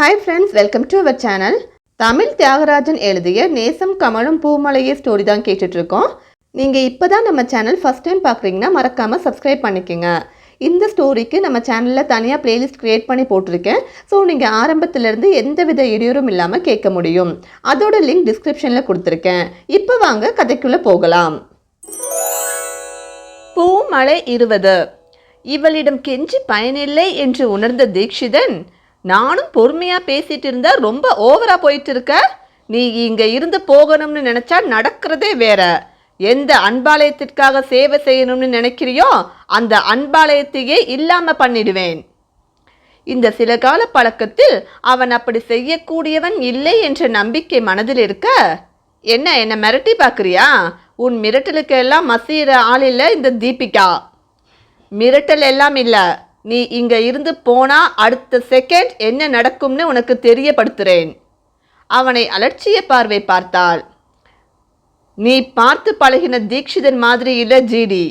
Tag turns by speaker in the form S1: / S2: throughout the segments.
S1: Hi friends welcome to our channel Tamil Thiyagarajan எழுதிய நேசம் கமலும் பூமலையே ஸ்டோரி தான் கேட்டுட்ருக்கோம். நீங்கள் இப்போ தான் நம்ம சேனல் ஃபஸ்ட் டைம் பார்க்குறீங்கன்னா மறக்காமல் சப்ஸ்கிரைப் பண்ணிக்கோங்க. இந்த ஸ்டோரிக்கு நம்ம சேனலில் தனியாக பிளேலிஸ்ட் க்ரியேட் பண்ணி போட்டிருக்கேன். ஸோ நீங்கள் ஆரம்பத்துலேருந்து எந்த வித இடையூறும் இல்லாமல் கேட்க முடியும். அதோட லிங்க் டிஸ்கிரிப்ஷனில் கொடுத்துருக்கேன். இப்போ வாங்க கதைக்குள்ளே போகலாம். பூமலை இருபது இவளிடம் கெஞ்சி பயனில்லை என்று உணர்ந்த தீக்ஷிதன் நானும் பொறுமையாக பேசிகிட்டு இருந்தா ரொம்ப ஓவராக போயிட்டு இருக்க. நீ இங்கே இருந்து போகணும்னு நினச்சா நடக்கிறதே வேற. எந்த அன்பாலயத்திற்காக சேவை செய்யணும்னு நினைக்கிறியோ அந்த அன்பாலயத்தையே இல்லாமல் பண்ணிடுவேன். இந்த சில கால பழக்கத்தில் அவன் அப்படி செய்யக்கூடியவன் இல்லை என்ற நம்பிக்கை மனதில் இருக்க. என்ன என்னை மிரட்டி பார்க்குறியா? உன் மிரட்டலுக்கு எல்லாம் மசீர ஆள் இல்லை இந்த தீபிகா. மிரட்டல் எல்லாம் இல்லை. நீ இங்க இருந்து போனா அடுத்த செகண்ட் என்ன நடக்கும்னு உனக்கு தெரியப்படுத்துறேன். அவனை அலட்சிய பார்வை பார்த்தாள். நீ பார்த்து பழகின தீக்ஷிதன் மாதிரி இல்லை ஜிடி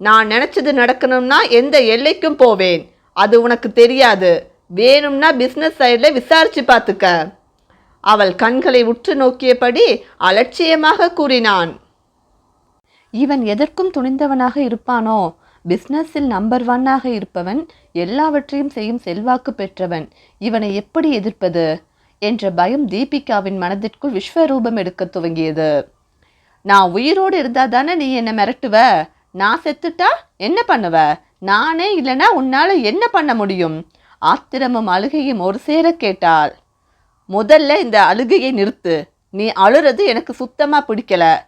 S1: நான் நினச்சது நடக்கணும்னா எந்த எல்லைக்கும் போவேன். அது உனக்கு தெரியாது. வேணும்னா பிஸ்னஸ் சைடில் விசாரிச்சு பார்த்துக்க. அவள் கண்களை உற்று நோக்கியபடி அலட்சியமாக கூறினான். இவன் எதற்கும் துணிந்தவனாக இருப்பானோ? பிஸ்னஸில் நம்பர் ஒன்னாக இருப்பவன் எல்லாவற்றையும் செய்யும் செல்வாக்கு பெற்றவன். இவனை எப்படி எதிர்ப்பது? என்ற பயம் தீபிகாவின் மனதிற்குள் விஸ்வரூபம் எடுக்க துவங்கியது. நான் உயிரோடு இருந்தா தானே நீ என்னை மிரட்டுவ? நான் செத்துட்டா என்ன பண்ணுவ? நானே இல்லைன்னா உன்னால என்ன பண்ண முடியும்? ஆத்திரமும் அழுகையும் ஒரு சேர கேட்டாள். முதல்ல இந்த அழுகையை நிறுத்து. நீ அழுறது எனக்கு சுத்தமா பிடிக்கல.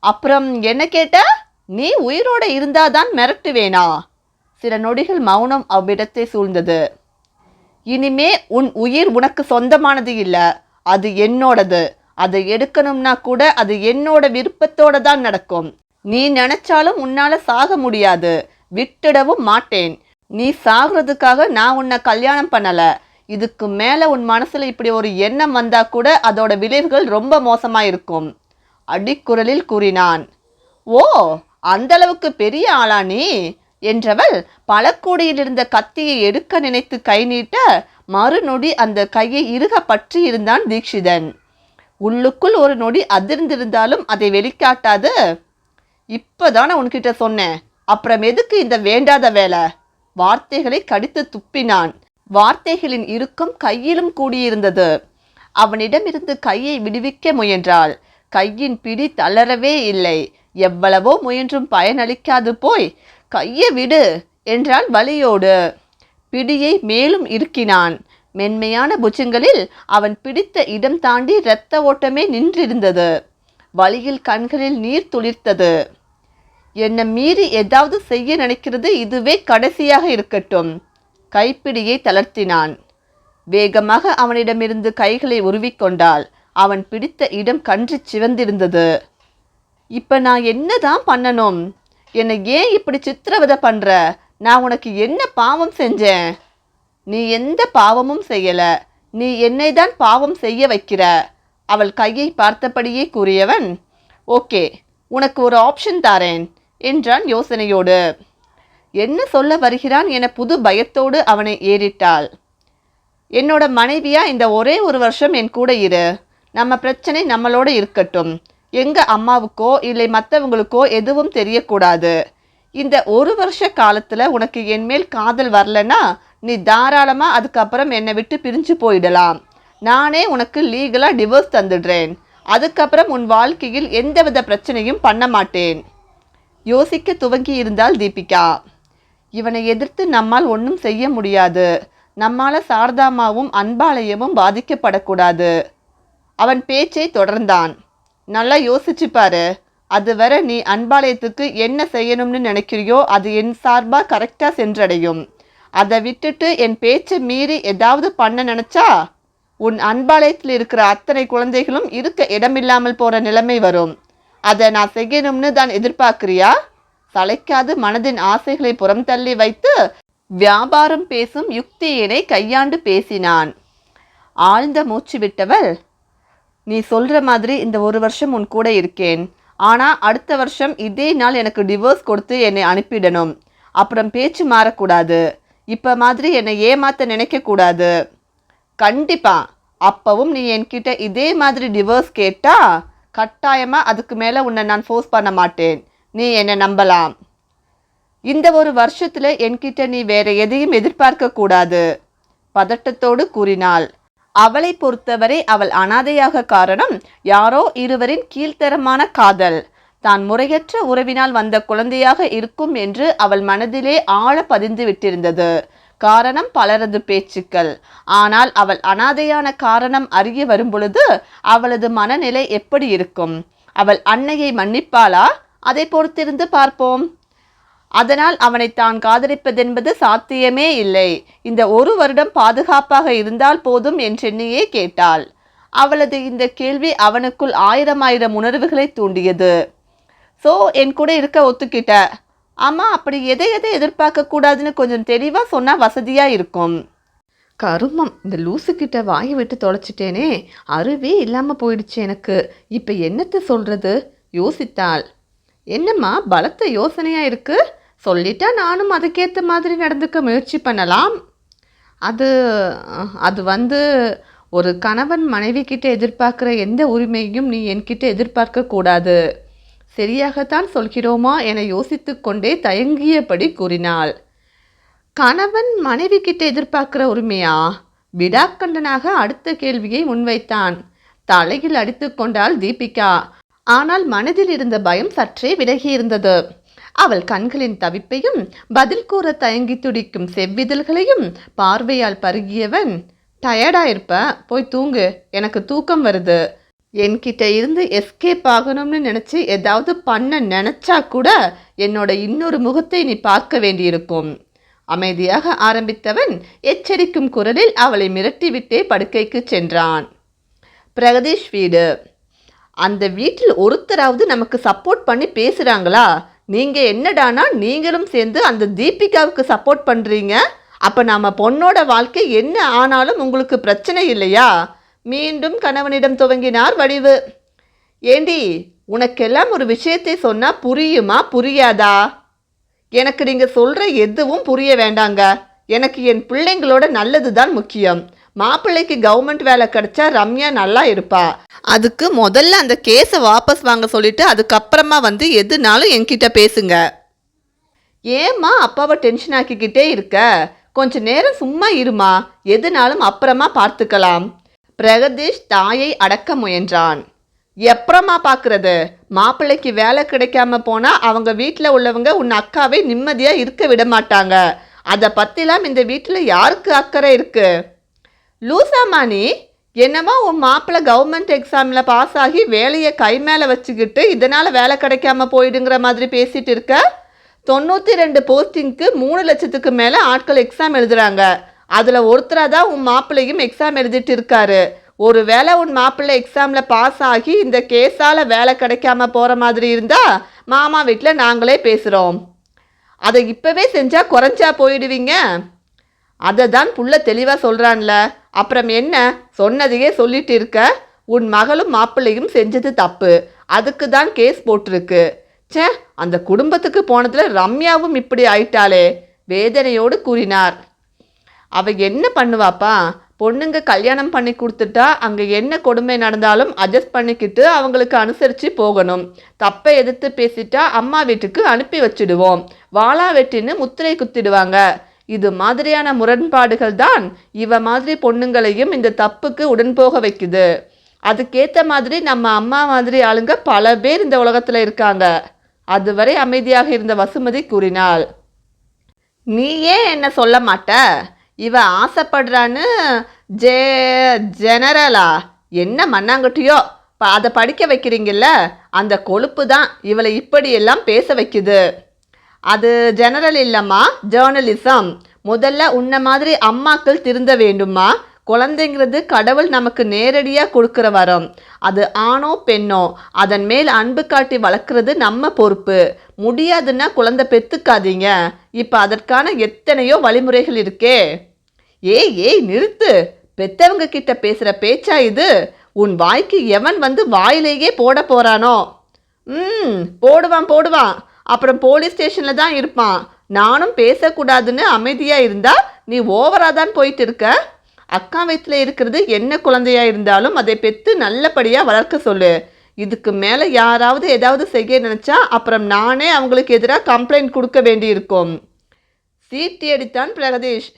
S1: அப்புறம் என்ன கேட்ட? நீ உயிரோடு இருந்தாதான் மிரட்டுவேனா? சில நொடிகள் மௌனம் அவ்விடத்தை சூழ்ந்தது. இனிமே உன் உயிர் உனக்கு சொந்தமானது இல்லை அது என்னோடது. அதை எடுக்கணும்னா கூட அது என்னோட விருப்பத்தோட தான் நடக்கும். நீ நினைச்சாலும் உன்னால சாக முடியாது. விட்டுடவும் மாட்டேன். நீ சாகிறதுக்காக நான் உன்னை கல்யாணம் பண்ணல. இதுக்கு மேல உன் மனசுல இப்படி ஒரு எண்ணம் வந்தா கூட அதோட விளைவுகள் ரொம்ப மோசமா இருக்கும் அடிக்குரலில் கூறினான். ஓ அந்த அளவுக்கு பெரிய ஆளா நீ? என்றவள் பழக்கூடையிலிருந்த கத்தியை எடுக்க நினைத்து கை நீட்ட மறுநொடி அந்த கையை இறுக பற்றி இருந்தான் தீக்ஷிதன் உள்ளுக்குள் ஒரு நொடி அதிர்ந்திருந்தாலும் அதை வெளிக்காட்டாது. இப்பதானே உன்கிட்ட சொன்னேன். அப்புறம் எதுக்கு இந்த வேண்டாத வேலை? வார்த்தைகளை கடித்து துப்பினான். வார்த்தைகளின் இறுக்கம் கையிலும் கூடியிருந்தது. அவனிடமிருந்து கையை விடுவிக்க முயன்றாள். கையின் பிடி தளரவே இல்லை. எவ்வளவோ முயன்றும் பயனளிக்காது போய் கையை விடு என்றான் வலியோடு. பிடியை மேலும் இருக்கினான் மென்மையான புஜங்களில் அவன் பிடித்த இடம் தாண்டி இரத்த ஓட்டமே நின்றிருந்தது. வழியில் கண்களில் நீர் துளிர்த்தது. என்னை மீறி ஏதாவது செய்ய நினைக்கிறது இதுவே கடைசியாக இருக்கட்டும். கைப்பிடியை தளர்த்தினான். வேகமாக அவனிடமிருந்து கைகளை உருவிக்கொண்டாள் அவன் பிடித்த இடம் கன்று சிவந்திருந்தது. இப்போ நான் என்ன தான் பண்ணணும்? என்னை ஏன் இப்படி சித்திரவதை பண்ணுற நான் உனக்கு என்ன பாவம் செஞ்சேன்? நீ எந்த பாவமும் செய்யலை. நீ என்னை தான் பாவம் செய்ய வைக்கிற? அவள் கையை பார்த்தபடியே கூறியவன் ஓகே உனக்கு ஒரு ஆப்ஷன் தாரேன் என்றான் யோசனையோடு. என்ன சொல்ல வருகிறான்? என புது பயத்தோடு அவனை ஏறிட்டாள். என்னோட மனைவியா? இந்த ஒரே ஒரு வருஷம் என் கூட இரு. நம்ம பிரச்சனை நம்மளோட இருக்கட்டும். எங்கள் அம்மாவுக்கோ இல்லை மற்றவங்களுக்கோ எதுவும் தெரியக்கூடாது. இந்த ஒரு வருஷ காலத்தில் உனக்கு என்மேல் காதல் வரலன்னா நீ தாராளமாக அதுக்கப்புறம் என்னை விட்டு பிரிஞ்சு போயிடலாம். நானே உனக்கு லீகலாக டிவோர்ஸ் தந்துடுறேன். அதுக்கப்புறம் உன் வாழ்க்கையில் எந்தவித பிரச்சனையும் பண்ண மாட்டேன். யோசிக்க துவங்கி இருந்தால் தீபிகா. இவனை எதிர்த்து நம்மால் ஒன்றும் செய்ய முடியாது. நம்மால் சாரதாமாவும் அன்பாலயமும் பாதிக்கப்படக்கூடாது. அவன் பேச்சை தொடர்ந்தான். நல்லா யோசிச்சு பாரு. அது வர நீ அன்பாலயத்துக்கு என்ன செய்யணும்னு நினைக்கிறியோ அது என் சார்பாக கரெக்டாக சென்றடையும். அதை விட்டுட்டு என் பேச்சை மீறி ஏதாவது பண்ண நினச்சா? உன் அன்பாலயத்தில் இருக்கிற அத்தனை குழந்தைகளும் இருக்க இடமில்லாமல் போகிற நிலைமை வரும். அதை நான் செய்யணும்னு தான் எதிர்பார்க்குறியா? சளைக்காது மனதின் ஆசைகளை புறம் தள்ளி வைத்து வியாபாரம் பேசும் யுக்தியினை கையாண்டு பேசினான். ஆழ்ந்த மூச்சு விட்டவள் நீ சொல்கிற மாதிரி இந்த ஒரு வருஷம் உன் கூட இருக்கேன். ஆனால் அடுத்த வருஷம் இதே நாள் எனக்கு டிவோர்ஸ் கொடுத்து என்னை அனுப்பிடணும். அப்புறம் பேச்சு மாறக்கூடாது. இப்போ மாதிரி என்னை ஏமாற்ற நினைக்கக்கூடாது. கண்டிப்பாக அப்பவும் நீ என்கிட்ட இதே மாதிரி டிவோர்ஸ் கேட்டால் கட்டாயமாக அதுக்கு மேலே உன்னை நான் ஃபோர்ஸ் பண்ண மாட்டேன். நீ என்னை நம்பலாம். இந்த ஒரு வருஷத்தில் என்கிட்ட நீ வேற எதையும் எதிர்பார்க்க கூடாது பதட்டத்தோடு கூறினாள். அவளை பொறுத்தவரை அவள் அனாதையாக காரணம் யாரோ இருவரின் கீழ்த்தரமான காதல். தான் முறையற்ற உறவினால் வந்த குழந்தையாக இருக்கும் என்று அவள் மனதிலே ஆழ பதிந்து விட்டிருந்தது. காரணம் பலரது பேச்சுக்கள். ஆனால் அவள் அனாதையான காரணம் அறிய வரும்பொழுது அவளது மனநிலை எப்படி இருக்கும்? அவள் அன்னையை மன்னிப்பாளா? அதை பொறுத்திருந்து பார்ப்போம். அதனால் அவனை தான் காதலிப்பதென்பது சாத்தியமே இல்லை. இந்த ஒரு வருடம் பாதுகாப்பாக இருந்தால் போதும் என்றெண்ணியே கேட்டாள். அவளது இந்த கேள்வி அவனுக்குள் ஆயிரம் ஆயிரம் உணர்வுகளை தூண்டியது. ஸோ என் கூட இருக்க ஒத்துக்கிட்ட. ஆமாம் அப்படி எதை எதை எதிர்பார்க்க கூடாதுன்னு கொஞ்சம் தெளிவாக சொன்னால் வசதியாக இருக்கும். கருமம் இந்த லூசுக்கிட்ட வாய் விட்டு தொலைச்சிட்டேனே. அருவே இல்லாமல் போயிடுச்சு எனக்கு. இப்போ என்னத்தை சொல்கிறது யோசித்தாள். என்னம்மா பலத்த யோசனையாக இருக்கு? சொல்லிட்டா நானும் அதுக்கேற்ற மாதிரி நடந்துக்க முயற்சி பண்ணலாம். அது அது வந்து ஒரு கணவன் மனைவி கிட்ட எதிர்பார்க்குற எந்த உரிமையும் நீ என்கிட்ட எதிர்பார்க்க கூடாது. சரியாகத்தான் சொல்கிறோமா என யோசித்து கொண்டே தயங்கியபடி கூறினாள். கணவன் மனைவி கிட்ட எதிர்பார்க்கிற உரிமையா? விடாக்கண்டனாக அடுத்த கேள்வியை முன்வைத்தான். தலையில் அடித்து கொண்டாள் தீபிகா. ஆனால் மனதில் இருந்த பயம் சற்றே விலகியிருந்தது. அவள் கண்களின் தவிப்பையும் பதில் கூற தயங்கி துடிக்கும் செவ்விதழ்களையும் பார்வையால் பருகியவன் டயர்டாக இருப்ப போய் தூங்கு எனக்கு தூக்கம் வருது. என்கிட்ட இருந்து எஸ்கேப் ஆகணும்னு நினச்சி ஏதாவது பண்ண நினச்சா கூட என்னோட இன்னொரு முகத்தை நீ பார்க்க வேண்டியிருக்கும். அமைதியாக ஆரம்பித்தவன் எச்சரிக்கும் குரலில் அவளை மிரட்டிவிட்டே படுக்கைக்கு சென்றான். பிரகதீஷ் வீடு. அந்த வீட்டில் ஒருத்தராவது நமக்கு சப்போர்ட் பண்ணி பேசுகிறாங்களா நீங்கள் என்னடானா நீங்களும் சேர்ந்து அந்த தீபிகாவுக்கு சப்போர்ட் பண்ணுறீங்க அப்போ நாம் பொண்ணோட வாழ்க்கை என்ன ஆனாலும் உங்களுக்கு பிரச்சனை இல்லையா? மீண்டும் கணவனிடம் துவங்கினார் வடிவு. ஏண்டி உனக்கெல்லாம் ஒரு விஷயத்தை சொன்னால் புரியுமா புரியாதா? எனக்கு நீங்கள் சொல்கிற எதுவும் புரிய வேண்டாங்க. எனக்கு என் பிள்ளைங்களோட நல்லது தான் முக்கியம். மாப்பிள்ளைக்கு கவர்மெண்ட் வேலை கிடைச்சா ரம்யா நல்லா இருப்பா. அதுக்கு முதல்ல அந்த கேஸை வாபஸ் வாங்க சொல்லிட்டு அதுக்கப்புறமா வந்து எதுனாலும் என்கிட்ட பேசுங்க. ஏம்மா அப்பாவை டென்ஷன் ஆக்கிக்கிட்டே இருக்க? கொஞ்ச நேரம் சும்மா இருமா? எதுனாலும் அப்புறமா பார்த்துக்கலாம். பிரகதீஷ் தாயை அடக்க முயன்றான். எப்புறமா பார்க்கறது? மாப்பிள்ளைக்கு வேலை கிடைக்காம போனா அவங்க வீட்டில் உள்ளவங்க உன் அக்காவை நிம்மதியாக இருக்க விட மாட்டாங்க. அதை பற்றிலாம் இந்த வீட்டில் யாருக்கு அக்கறை இருக்குது லூசாமா நீ என்னமோ உன் மாப்பிள்ளை கவர்மெண்ட் எக்ஸாமில் பாஸ் ஆகி வேலையை கை மேலே வச்சுக்கிட்டு இதனால் வேலை கிடைக்காம போயிடுங்கிற மாதிரி பேசிகிட்டு இருக்க? தொண்ணூற்றி ரெண்டு போஸ்டிங்க்கு மூணு லட்சத்துக்கு மேலே ஆட்கள் எக்ஸாம் எழுதுகிறாங்க அதில் ஒருத்தராக தான் உன் மாப்பிள்ளையும் எக்ஸாம் எழுதிட்டு இருக்காரு. ஒரு வேளை உன் மாப்பிள்ளை எக்ஸாமில் பாஸ் ஆகி இந்த கேஸால் வேலை கிடைக்காம போகிற மாதிரி இருந்தால் மாமா வீட்டில் நாங்களே பேசுகிறோம் அதை இப்போவே செஞ்சால் குறைஞ்சா போயிடுவீங்க. அதை தான் புள்ள தெளிவாக சொல்கிறான்ல அப்புறம் என்ன? சொன்னதையே சொல்லிட்டு இருக்க? உன் மகளும் மாப்பிள்ளையும் செஞ்சது தப்பு. அதுக்கு தான் கேஸ் போட்டிருக்கு. ச்சே அந்த குடும்பத்துக்கு போனதுல ரம்யாவும் இப்படி ஆயிட்டாளே வேதனையோடு கூறினார். அவ என்ன பண்ணுவாப்பா? பொண்ணுங்க கல்யாணம் பண்ணி கொடுத்துட்டா அங்கே என்ன கொடுமை நடந்தாலும் அட்ஜஸ்ட் பண்ணிக்கிட்டு அவங்களுக்கு அனுசரித்து போகணும். தப்பை எதிர்த்து பேசிட்டா அம்மா வீட்டுக்கு அனுப்பி வச்சிடுவோம். வாளா வெட்டின்னு முத்திரை குத்திடுவாங்க. இது மாதிரியான முரண்பாடுகள் தான் இவ மாதிரி பொண்ணுங்களையும் இந்த தப்புக்கு உடன் போக வைக்குது. அதுக்கேற்ற மாதிரி நம்ம அம்மா மாதிரி ஆளுங்க பல பேர் இந்த உலகத்தில் இருக்காங்க. அதுவரை அமைதியாக இருந்த வசுமதி கூறினாள் நீ ஏன் என்ன சொல்ல மாட்ட? இவ ஆசைப்படுறான்னு ஜே ஜெனரலா என்ன மண்ணாங்கட்டியோ? ப அதை படிக்க வைக்கிறீங்கல்ல? அந்த கொழுப்பு தான் இவளை இப்படியெல்லாம் பேச வைக்குது. அது ஜெனரல் இல்லைம்மா. ஜேர்னலிசம் முதல்ல உன்ன மாதிரி அம்மாக்கள் திருந்த வேண்டுமா குழந்தைங்கிறது கடவுள் நமக்கு நேரடியாக கொடுக்குற வரம். அது ஆணோ பெண்ணோ அதன் மேல் அன்பு காட்டி வளர்க்குறது நம்ம பொறுப்பு. முடியாதுன்னா குழந்தை பெத்துக்காதீங்க. இப்போ அதற்கான எத்தனையோ வழிமுறைகள் இருக்கே. ஏய் ஏய் நிறுத்து. பெத்தவங்க கிட்ட பேசுகிற பேச்சா இது? உன் வாய்க்கு எவன் வந்து வாயிலேயே போட போகிறானோ ம் போடுவான் போடுவான். அப்புறம் போலீஸ் ஸ்டேஷனில் தான் இருப்பான். நானும் பேசக்கூடாதுன்னு அமைதியாக இருந்தால் நீ ஓவராக தான் போயிட்டு இருக்க. அக்கா வயித்துல இருக்கிறது என்ன குழந்தையா இருந்தாலும் அதை பெற்று நல்லபடியாக வளர்க்க சொல்லு. இதுக்கு மேலே யாராவது ஏதாவது செய்ய நினச்சா அப்புறம் நானே அவங்களுக்கு எதிராக கம்ப்ளைண்ட் கொடுக்க வேண்டியிருக்கும். சீட்டி அடித்தான் பிரகதீஷ்.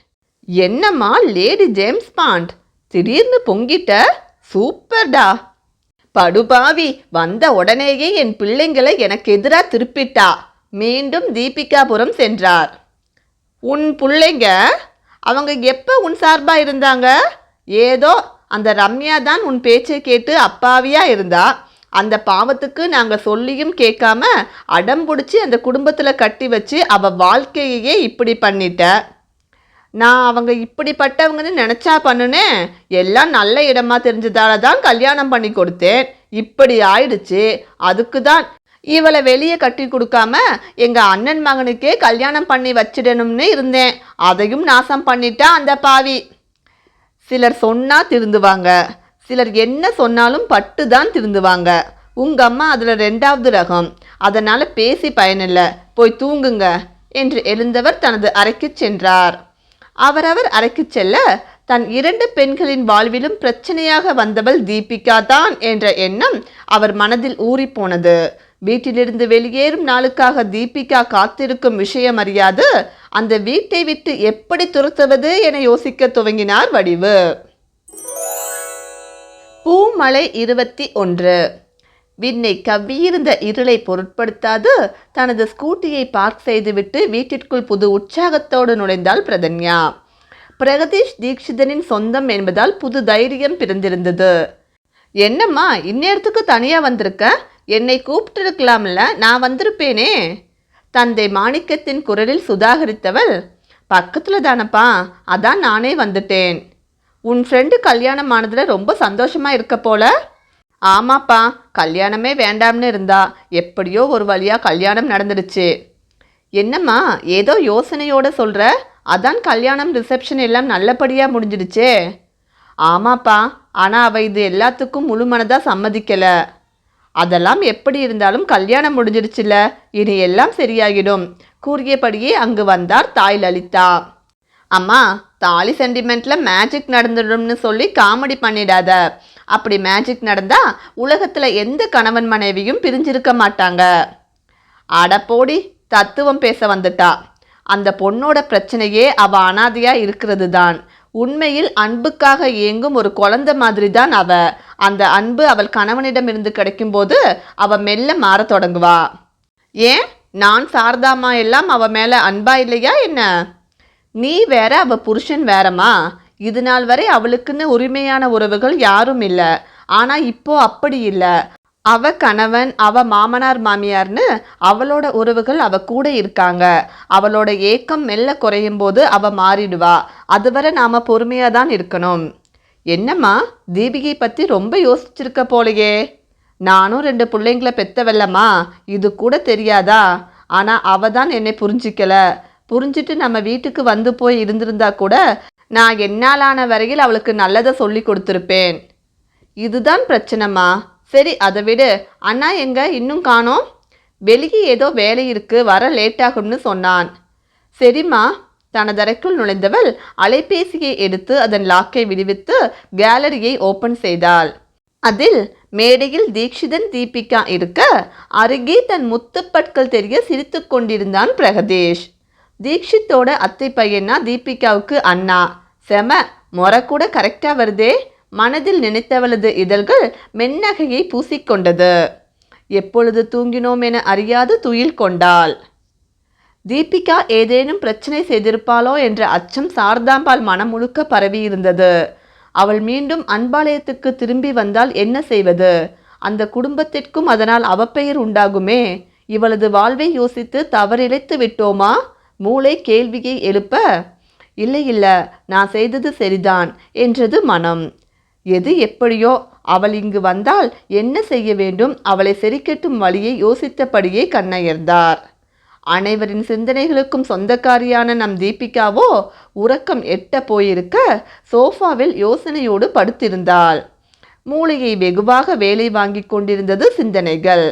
S1: என்னம்மா லேடி ஜேம்ஸ் பாண்ட் திடீர்னு பொங்கிட்ட? சூப்பர்டா. படுபாவி வந்த உடனேயே என் பிள்ளைங்களை எனக்கு எதிராக திருப்பிட்டா. மீண்டும் தீபிகாபுரம் சென்றார். உன் பிள்ளைங்க அவங்க எப்போ உன் சார்பாக இருந்தாங்க? ஏதோ அந்த ரம்யா தான் உன் பேச்சை கேட்டு அப்பாவியாக இருந்தா. அந்த பாவத்துக்கு நாங்கள் சொல்லியும் கேட்காம அடம் பிடிச்சி அந்த குடும்பத்தில் கட்டி வச்சு அவள் வாழ்க்கையையே இப்படி பண்ணிட்ட. நான் அவங்க இப்படிப்பட்டவங்கன்னு நினச்சா பண்ணுனேன் எல்லாம் நல்ல இடமா தெரிஞ்சதால தான் கல்யாணம் பண்ணி கொடுத்தேன். இப்படி ஆயிடுச்சு. அதுக்கு தான் இவளை வெளியே கட்டி கொடுக்காம எங்கள் அண்ணன் மகனுக்கே கல்யாணம் பண்ணி வச்சிடணும்னு இருந்தேன். அதையும் நாசம் பண்ணிட்டா அந்த பாவி. சிலர் சொன்னால் திருந்துவாங்க. சிலர் என்ன சொன்னாலும் பட்டு தான் திருந்துவாங்க. உங்க அம்மா அதில் ரெண்டாவது ரகம். அதனால் பேசி பயனில்லை. போய் தூங்குங்க. என்று எழுந்தவர் தனது அறைக்குச் சென்றார். அவரவர் அறைக்குச் செல்ல தன் இரண்டு பெண்களின் வாழ்விலும் பிரச்சனையாக வந்தவள் தீபிகா தான் என்ற எண்ணம் அவர் மனதில் ஊறிப்போனது வீட்டிலிருந்து வெளியேறும் நாளுக்காக தீபிகா காத்திருக்கும் விஷயம் அறியாது. அந்த வீட்டை விட்டு எப்படி துரத்துவது என யோசிக்க துவங்கினார் வடிவு. பூமலை இருபத்தி ஒன்று. விண்ணை கவ்வியிருந்த இருளை பொருட்படுத்தாது. தனது ஸ்கூட்டியை பார்க் செய்துவிட்டு வீட்டிற்குள் புது உற்சாகத்தோடு நுழைந்தாள் பிரதன்யா. பிரகதீஷ் தீக்ஷிதனின் சொந்தம் என்பதால் புது தைரியம் பிறந்திருந்தது. என்னம்மா இந்நேரத்துக்கு தனியாக வந்திருக்க? என்னை கூப்பிட்டு இருக்கலாம்ல நான் வந்திருப்பேனே. தந்தை மாணிக்கத்தின் குரலில் சுதாகரித்தவள் பக்கத்தில் தானப்பா அதான் நானே வந்துட்டேன். உன் ஃப்ரெண்டு கல்யாணம் ஆனதில் ரொம்ப சந்தோஷமாக இருக்க போல. ஆமாப்பா கல்யாணமே வேண்டாம்னு இருந்தா எப்படியோ ஒரு வழியாக கல்யாணம் நடந்துடுச்சு என்னம்மா ஏதோ யோசனையோட சொல்கிற அதான் கல்யாணம் ரிசப்ஷன் எல்லாம் நல்லபடியாக முடிஞ்சிடுச்சே. ஆமாப்பா ஆனால் அவள் இது எல்லாத்துக்கும் முழு சம்மதிக்கலை. அதெல்லாம் எப்படி இருந்தாலும் கல்யாணம் முடிஞ்சிடுச்சுல இனி எல்லாம் சரியாகிடும் கூறியபடியே அங்கு வந்தார் தாய் லலிதா. அம்மா தாலி சென்டிமெண்ட்டில் மேஜிக் நடந்துடும்னு சொல்லி காமெடி பண்ணிடாத. அப்படி மேஜிக் நடந்தா உலகத்துல எந்த கணவன் மனைவியும் பிரிஞ்சிருக்க மாட்டாங்க. அடப்போடி தத்துவம் பேச வந்துட்டா. அந்த பொண்ணோட பிரச்சனையே அவ அனாதையா இருக்கிறது தான். உண்மையில் அன்புக்காக இயங்கும் ஒரு குழந்தை மாதிரி தான் அவ. அந்த அன்பு அவள் கணவனிடமிருந்து கிடைக்கும்போது அவ மெல்ல மாறத் தொடங்குவா. ஏன்? நான் சாரதாமா எல்லாம் அவ மேல அன்பா இல்லையா என்ன? நீ வேற அவ புருஷன் வேறமா இது நாள் வரை அவளுக்குன்னு உரிமையான உறவுகள் யாரும் இல்லை. ஆனால் இப்போ அப்படி இல்லை. அவ கணவன் அவ மாமனார் மாமியார்னு அவளோட உறவுகள் அவ கூட இருக்காங்க. அவளோட ஏக்கம் மெல்ல குறையும் போது அவ மாறிடுவா. அதுவரை நாம பொறுமையா தான் இருக்கணும். என்னம்மா தீபிகை பத்தி ரொம்ப யோசிச்சிருக்க போலையே. நானும் ரெண்டு பிள்ளைங்கள பெத்தவல்லம்மா. இது கூட தெரியாதா? ஆனா அவ தான் என்னை புரிஞ்சிக்கல. புரிஞ்சிட்டு நம்ம வீட்டுக்கு வந்து போய் இருந்திருந்தா கூட நான் என்னாலான வரையில் அவளுக்கு நல்லதை சொல்லி கொடுத்துருப்பேன். இதுதான் பிரச்சனைம்மா. சரி அதை விடு. அண்ணா எங்க? இன்னும் காணோம்? வெளியே ஏதோ வேலை இருக்கு. வர லேட்டாகும்னு சொன்னான். சரிம்மா. தனதரைக்குள் நுழைந்தவள் அலைபேசியை எடுத்து அதன் லாக்கை விடுவித்து கேலரியை ஓபன் செய்தாள். அதில் மேடையில் தீக்ஷிதன் தீபிகா இருக்க அருகே தன் முத்துப்பட்கள் தெரிய சிரித்து கொண்டிருந்தான் பிரகதேஷ். தீக்ஷித்தோட அத்தை பையனா தீபிகாவுக்கு அண்ணா. செம முறை கூட கரெக்டாக வருதே. மனதில் நினைத்தவளது இதழ்கள் மென்னகையை பூசிக்கொண்டது. எப்பொழுது தூங்கினோம் என அறியாது துயில் கொண்டாள். தீபிகா ஏதேனும் பிரச்சனை செய்திருப்பாளோ என்ற அச்சம் சாரதாம்பாள் மனம் முழுக்க பரவியிருந்தது அவள் மீண்டும் அன்பாலயத்துக்கு திரும்பி வந்தால் என்ன செய்வது? அந்த குடும்பத்திற்கும் அதனால் அவப்பெயர் உண்டாகுமே. இவளது வாழ்வை யோசித்து தவறிழைத்து விட்டோமா? மூளை கேள்வியை எழுப்ப இல்லை இல்லை நான் செய்தது சரிதான் என்றது மனம். எது எப்படியோ அவள் இங்கு வந்தால் என்ன செய்ய வேண்டும்? அவளை செறிக்கட்டும் வழியை யோசித்தபடியே கண்ணயர்ந்தார். அனைவரின் சிந்தனைகளுக்கும் சொந்தக்காரியான நம் தீபிகாவோ உறக்கம் எட்ட போயிருக்க சோஃபாவில் யோசனையோடு படுத்திருந்தாள். மூளையை வெகுவாக வேலை வாங்கி கொண்டிருந்தது சிந்தனைகள்.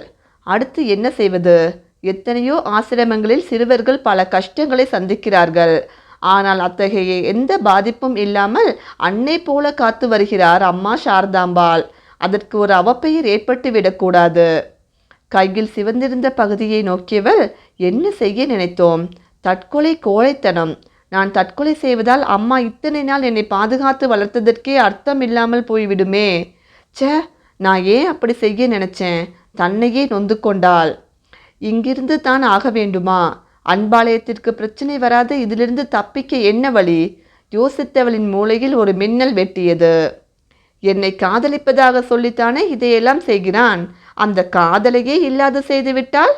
S1: அடுத்து என்ன செய்வது? எத்தனையோ ஆசிரமங்களில் சிறுவர்கள் பல கஷ்டங்களை சந்திக்கிறார்கள். ஆனால் அத்தகைய எந்த பாதிப்பும் இல்லாமல் அன்னை போல காத்து வருகிறார் அம்மா சாரதாம்பாள். அதற்கு ஒரு அவப்பெயர் ஏற்பட்டு விடக்கூடாது கையில் சிவந்திருந்த பகுதியை நோக்கியவர் என்ன செய்ய நினைத்தோம்? தற்கொலை கோழைத்தனம். நான் தற்கொலை செய்வதால் அம்மா இத்தனை நாள் என்னை பாதுகாத்து வளர்த்ததற்கே அர்த்தம் இல்லாமல் போய்விடுமே. ச்சே நான் ஏன் அப்படி செய்ய நினைச்சேன்? தன்னையே நொந்து கொண்டாள். இங்கிருந்து தான் ஆக வேண்டுமா? அன்பாலயத்திற்கு பிரச்சனை வராத இதிலிருந்து தப்பிக்க என்ன வழி? யோசித்தவளின் மூளையில் ஒரு மின்னல் வெட்டியது. என்னை காதலிப்பதாக சொல்லித்தானே இதையெல்லாம் செய்கிறான்? அந்த காதலையே இல்லாது செய்துவிட்டால்?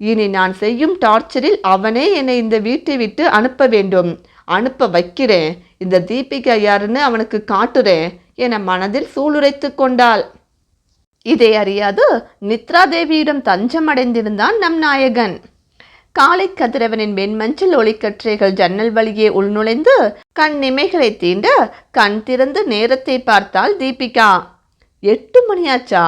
S1: இனி நான் செய்யும் டார்ச்சரில் அவனே என்னை இந்த வீட்டை விட்டு அனுப்ப வேண்டும். அனுப்ப வைக்கிறேன். இந்த தீபிகா யாருன்னு அவனுக்கு காட்டுறேன் என மனதில் சூளுரைத்து கொண்டாள். இதை அறியாது நித்ரா தேவியிடம் தஞ்சம் அடைந்திருந்தான் நம் நாயகன். காலை கதிரவனின் வெண்மஞ்சள் ஒளிக்கற்றைகள் ஜன்னல் வழியே உள்நுழைந்து கண் இமைகளை தீண்ட கண் திறந்து நேரத்தை பார்த்தாள் தீபிகா. எட்டு மணியாச்சா?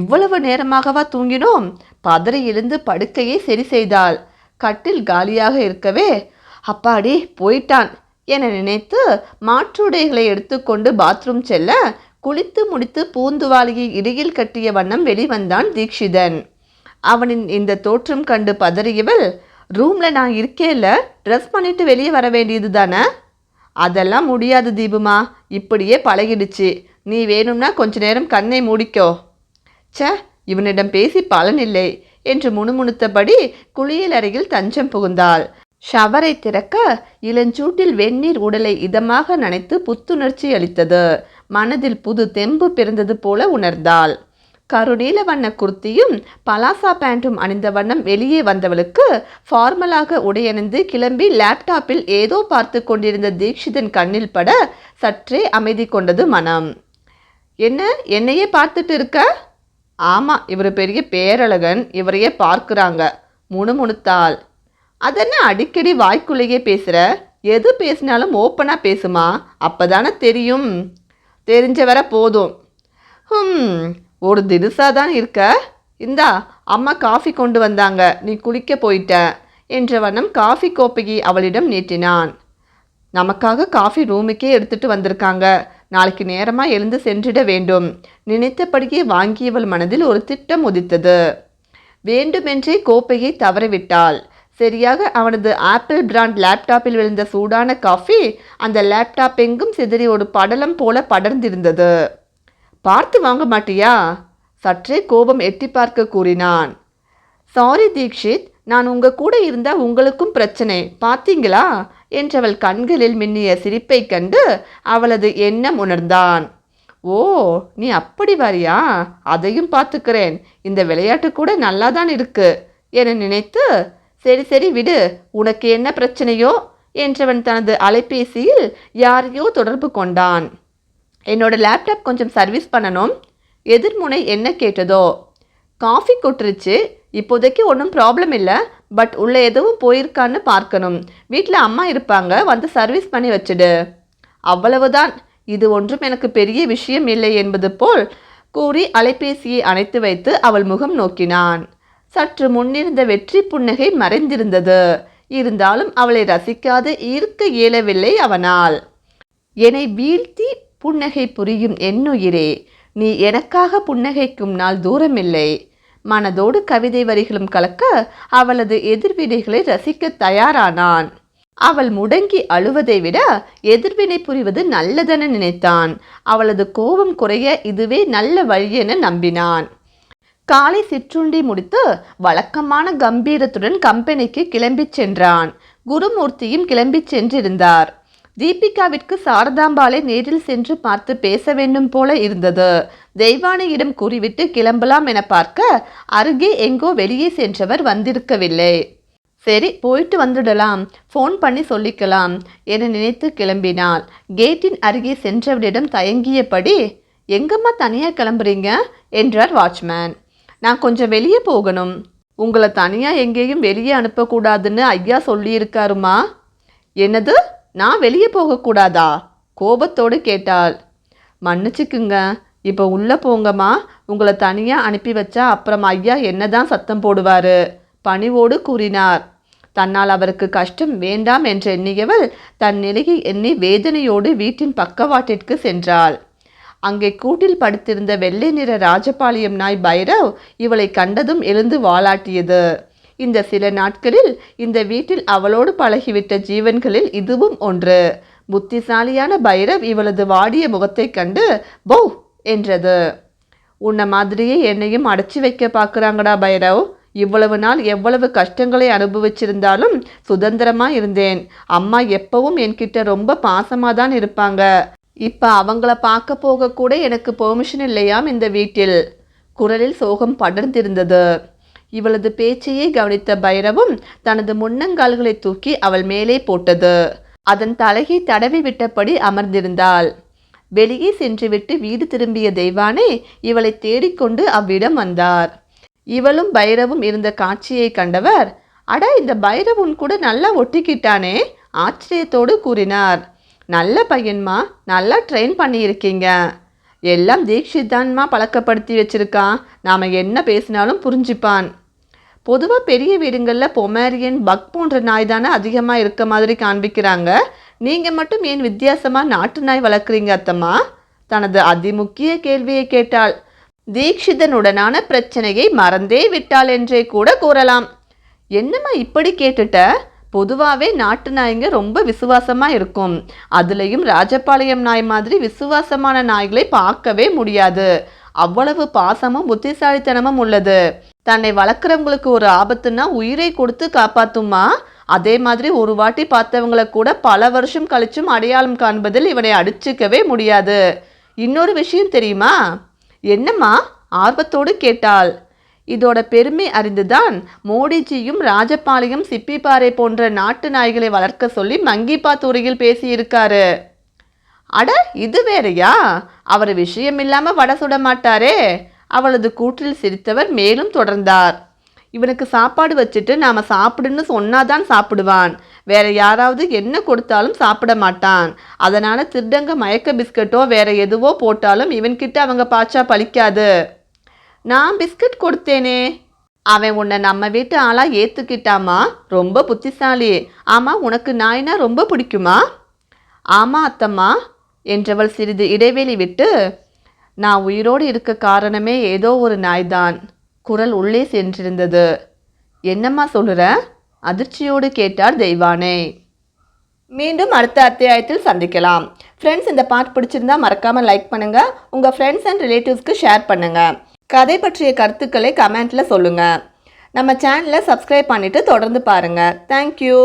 S1: இவ்வளவு நேரமாகவா தூங்கினோம்? பதறி எழுந்து படுக்கையை சரி செய்தாள். கட்டில் காலியாக இருக்கவே அப்பாடி போயிட்டான் என நினைத்து மாற்றுடைகளை எடுத்துக்கொண்டு பாத்ரூம் செல்ல குளித்து முடித்து பூந்துவாளியை இடையில் கட்டிய வண்ணம் வெளிவந்தான் தீக்ஷிதன் அவனின் இந்த தோற்றம் கண்டு பதறியவள் ரூம்ல நான் இருக்கேல ட்ரெஸ் பண்ணிட்டு வெளியே வர வேண்டியது தானே? அதெல்லாம் முடியாது தீபுமா இப்படியே பழகிடுச்சு. நீ வேணும்னா கொஞ்ச நேரம் கண்ணை மூடிக்கோ. ச இவனிடம் பேசி பலனில்லை என்று முணுமுணுத்தபடி குளியல் அருகில் தஞ்சம் புகுந்தாள். ஷவரை திறக்க இளஞ்சூட்டில் வெந்நீர் உடலை இதமாக நனைத்து புத்துணர்ச்சி அளித்தது. மனதில் புது தெம்பு பிறந்தது போல உணர்ந்தாள். கருநீல வண்ண குர்த்தியும் பலாசா பேண்ட்டும் அணிந்த வண்ணம் வெளியே வந்தவளுக்கு ஃபார்மலாக உடையணிந்து கிளம்பி லேப்டாப்பில் ஏதோ பார்த்து கொண்டிருந்த தீக்ஷிதன் கண்ணில் பட சற்றே அமைதி கொண்டது மனம். என்ன? என்னையே பார்த்துட்டு இருக்க? ஆமாம் இவர் பெரிய பேரழகன். இவரையே பார்க்குறாங்க. முணுமுணுத்தாள். அதென்ன அடிக்கடி வாய்க்குள்ளேயே பேசுகிற எது பேசினாலும் ஓப்பனாக பேசுமா? அப்போதானே தெரியும். தெரிஞ்ச வர போதும். ஹம் ஒரு தினுசா தான் இருக்க. இந்தா அம்மா காஃபி கொண்டு வந்தாங்க. நீ குளிக்க போயிட்ட. என்ற வண்ணம் காஃபி கோப்பையை அவளிடம் நீட்டினான். நமக்காக காஃபி ரூமுக்கே எடுத்துட்டு வந்திருக்காங்க. நாளைக்கு நேரமாக எழுந்து சென்றிட வேண்டும். நினைத்தபடியே வாங்கியவள் மனதில் ஒரு திட்டம் உதித்தது. வேண்டுமென்றே கோப்பையை தவறவிட்டாள். சரியாக அவனது ஆப்பிள் பிராண்ட் லேப்டாப்பில் விழுந்த சூடான காஃபி அந்த லேப்டாப் எங்கும் சிதறி ஒரு படலம் போல படர்ந்திருந்தது. பார்த்து வாங்க மாட்டியா? சற்றே கோபம் எட்டி பார்க்க கூறினான். சாரி தீக்ஷித் நான் உங்க கூட இருந்தால் உங்களுக்கும் பிரச்சனை. பார்த்தீங்களா? என்றவள் கண்களில் மின்னிய சிரிப்பைக் கண்டு அவளது எண்ணம் உணர்ந்தான். ஓ நீ அப்படி வாரியா? அதையும் பார்த்துக்கிறேன். இந்த விளையாட்டு கூட நல்லா தான் இருக்கு. என நினைத்து சரி சரி விடு. உனக்கு என்ன பிரச்சனையோ? என்றவன் தனது அலைபேசியில் யாரையோ தொடர்பு கொண்டான். என்னோட லேப்டாப் கொஞ்சம் சர்வீஸ் பண்ணணும். எதிர்முனை என்ன கேட்டதோ? காஃபி கொட்டுருச்சு. இப்போதைக்கு ஒன்றும் ப்ராப்ளம் இல்லை. பட் உள்ள எதுவும் போயிருக்கான்னு பார்க்கணும். வீட்டில் அம்மா இருப்பாங்க. வந்து சர்வீஸ் பண்ணி வச்சுடு. அவ்வளவுதான். இது ஒன்றும் எனக்கு பெரிய விஷயம் இல்லை என்பது போல் கூறி அலைபேசியை அணைத்து வைத்து அவள் முகம் நோக்கினான். சற்று முன்னிருந்த வெற்றி புன்னகை மறைந்திருந்தது. இருந்தாலும் அவளை ரசிக்காது இருக்க இயலவில்லை அவனால். என்னை வீழ்த்தி புன்னகை புரியும் என்னுயிரே நீ எனக்காக புன்னகைக்கும் நாள் தூரமில்லை மனதோடு கவிதை வரிகளும் கலக்க அவளது எதிர்வினைகளை ரசிக்க தயாரானான். அவள் முடங்கி அழுவதை விட எதிர்வினை புரிவது நல்லதென நினைத்தான். அவளது கோபம் குறைய இதுவே நல்ல வழியென நம்பினான். காலை சிற்றுண்டி முடித்து வழக்கமான கம்பீரத்துடன் கம்பெனிக்கு கிளம்பிச் சென்றான். குருமூர்த்தியும் கிளம்பிச் சென்றிருந்தார். தீபிகாவிற்கு சாரதாம்பாளை நேரில் சென்று பார்த்து பேச வேண்டும் போல இருந்தது. தெய்வானையிடம் கூறிவிட்டு கிளம்பலாம் என பார்க்க அருகே எங்கோ வெளியே சென்றவர் வந்திருக்கவில்லை. சரி போயிட்டு வந்துடலாம். ஃபோன் பண்ணி சொல்லிக்கலாம் என நினைத்து கிளம்பினாள். கேட்டின் அருகே சென்றவரிடம் தயங்கியபடி எங்கம்மா தனியாக கிளம்புறீங்க? என்றார் வாட்ச்மேன். நான் கொஞ்சம் வெளியே போகணும். உங்களை தனியாக எங்கேயும் வெளியே அனுப்பக்கூடாதுன்னு ஐயா சொல்லியிருக்காருமா? என்னது? நான் வெளியே போகக்கூடாதா? கோபத்தோடு கேட்டாள். மன்னிச்சுக்குங்க. இப்போ உள்ளே போங்கம்மா. உங்களை தனியாக அனுப்பி வச்சா அப்புறம் ஐயா என்னதான் சத்தம் போடுவார்? பணிவோடு கூறினார். தன்னால் அவருக்கு கஷ்டம் வேண்டாம் என்று எண்ணியவள் தன் நிலையை எண்ணி வேதனையோடு வீட்டின் பக்கவாட்டிற்கு சென்றாள். அங்கே கூட்டில் படுத்திருந்த வெள்ளை நிற ராஜபாளையம் நாய் பைரவ் இவளை கண்டதும் எழுந்து வாலாட்டியது. இந்த சில நாட்களில் இந்த வீட்டில் அவளோடு பழகிவிட்ட ஜீவன்களில் இதுவும் ஒன்று. புத்திசாலியான பைரவ் இவளது வாடிய முகத்தை கண்டு பௌ என்றது. உன்னை மாதிரியே என்னையும் அடைச்சி வைக்க பார்க்குறாங்கடா பைரவ். இவ்வளவு நாள் எவ்வளவு கஷ்டங்களை அனுபவிச்சிருந்தாலும் சுதந்திரமாக இருந்தேன். அம்மா எப்பவும் என்கிட்ட ரொம்ப பாசமாக தான் இருப்பாங்க. இப்போ அவங்கள பார்க்க போக கூட எனக்கு பெர்மிஷன் இல்லையாம் இந்த வீட்டில். குரலில் சோகம் படர்ந்திருந்தது. இவளது பேச்சையே கவனித்த பைரவும் தனது முன்னங்கால்களை தூக்கி அவள் மேலே போட்டது. அதன் தலையை தடவி விட்டபடி அமர்ந்திருந்தாள். வெளியே சென்றுவிட்டு வீடு திரும்பிய தெய்வானே இவளை தேடிக்கொண்டு அவ்விடம் வந்தார். இவளும் பைரவும் இருந்த காட்சியை கண்டவர் அட இந்த பைரவன் கூட நல்லா ஒட்டிக்கிட்டானே ஆச்சரியத்தோடு கூறினார். நல்ல பையன்மா நல்லா ட்ரெயின் பண்ணியிருக்கீங்க. எல்லாம் தீக்ஷித் தான்மா பழக்கப்படுத்தி வச்சிருக்கான் நாம் என்ன பேசினாலும் புரிஞ்சுப்பான். பொதுவாக பெரிய வீடுங்களில் பொமேரியன் பக் போன்ற நாய் தானே அதிகமாக இருக்க மாதிரி காண்பிக்கிறாங்க. நீங்கள் மட்டும் ஏன் வித்தியாசமாக நாட்டு நாய் வளர்க்குறீங்க அத்தம்மா? தனது அதிமுக்கிய கேள்வியை கேட்டாள். தீக்ஷிதனுடனான பிரச்சனையை மறந்தே விட்டாள் என்றே கூட கூறலாம். என்னம்மா இப்படி கேட்டுட்ட? பொதுவாகவே நாட்டு நாய்ங்க ரொம்ப விசுவாசமாக இருக்கும். அதுலேயும் ராஜபாளையம் நாய் மாதிரி விசுவாசமான நாய்களை பார்க்கவே முடியாது. அவ்வளவு பாசமும் புத்திசாலித்தனமும் உள்ளது. தன்னை வளர்க்குறவங்களுக்கு ஒரு ஆபத்துன்னா உயிரை கொடுத்து காப்பாத்துமா? அதே மாதிரி ஒரு வாட்டி பார்த்தவங்கள கூட பல வருஷம் கழிச்சும் அடையாளம் காண்பதில் இவனை அடிச்சுக்கவே முடியாது. இன்னொரு விஷயம் தெரியுமா? என்னம்மா? ஆர்வத்தோடு கேட்டாள். இதோட பெருமை அறிந்துதான் மோடிஜியும் ராஜபாளையம் சிப்பிப்பாறை போன்ற நாட்டு நாய்களை வளர்க்க சொல்லி மங்கிப்பாத்தூரியில் பேசியிருக்காரு. அட இது வேறையா? அவர் விஷயம் இல்லாமல் வடை சுட மாட்டாரே. அவளது கூற்றில் சிரித்தவர் மேலும் தொடர்ந்தார். இவனுக்கு சாப்பாடு வச்சுட்டு நாம சாப்பிடுன்னு சொன்னாதான் சாப்பிடுவான். வேற யாராவது என்ன கொடுத்தாலும் சாப்பிட மாட்டான். அதனால திருடங்க மயக்க பிஸ்கட்டோ வேற எதுவோ போட்டாலும் இவன்கிட்ட அவங்க பாச்சா பலிக்காது நான் பிஸ்கட் கொடுத்தேனே. அவன் உன்னை நம்ம வீட்டு ஆளாக ஏற்றுக்கிட்டாமா ரொம்ப புத்திசாலி. ஆமாம் உனக்கு நாய்னா ரொம்ப பிடிக்குமா? ஆமாம் அத்தம்மா என்றவள் சிறிது இடைவெளி விட்டு நான் உயிரோடு இருக்க காரணமே ஏதோ ஒரு நாய்தான். குரல் உள்ளே சென்றிருந்தது. என்னம்மா சொல்லுற அதிர்ச்சியோடு கேட்டார் தெய்வானே. மீண்டும் அடுத்த அத்தியாயத்தில் சந்திக்கலாம். ஃப்ரெண்ட்ஸ் இந்த பாட்டு பிடிச்சிருந்தா மறக்காமல் லைக் பண்ணுங்கள் உங்கள் ஃப்ரெண்ட்ஸ் அண்ட் ரிலேட்டிவ்ஸ்க்கு ஷேர் பண்ணுங்கள் கதை பற்றிய கருத்துக்களை கமெண்ட்டில் சொல்லுங்கள் நம்ம சேனலை சப்ஸ்கிரைப் பண்ணிவிட்டு தொடர்ந்து பாருங்கள் தேங்க்யூ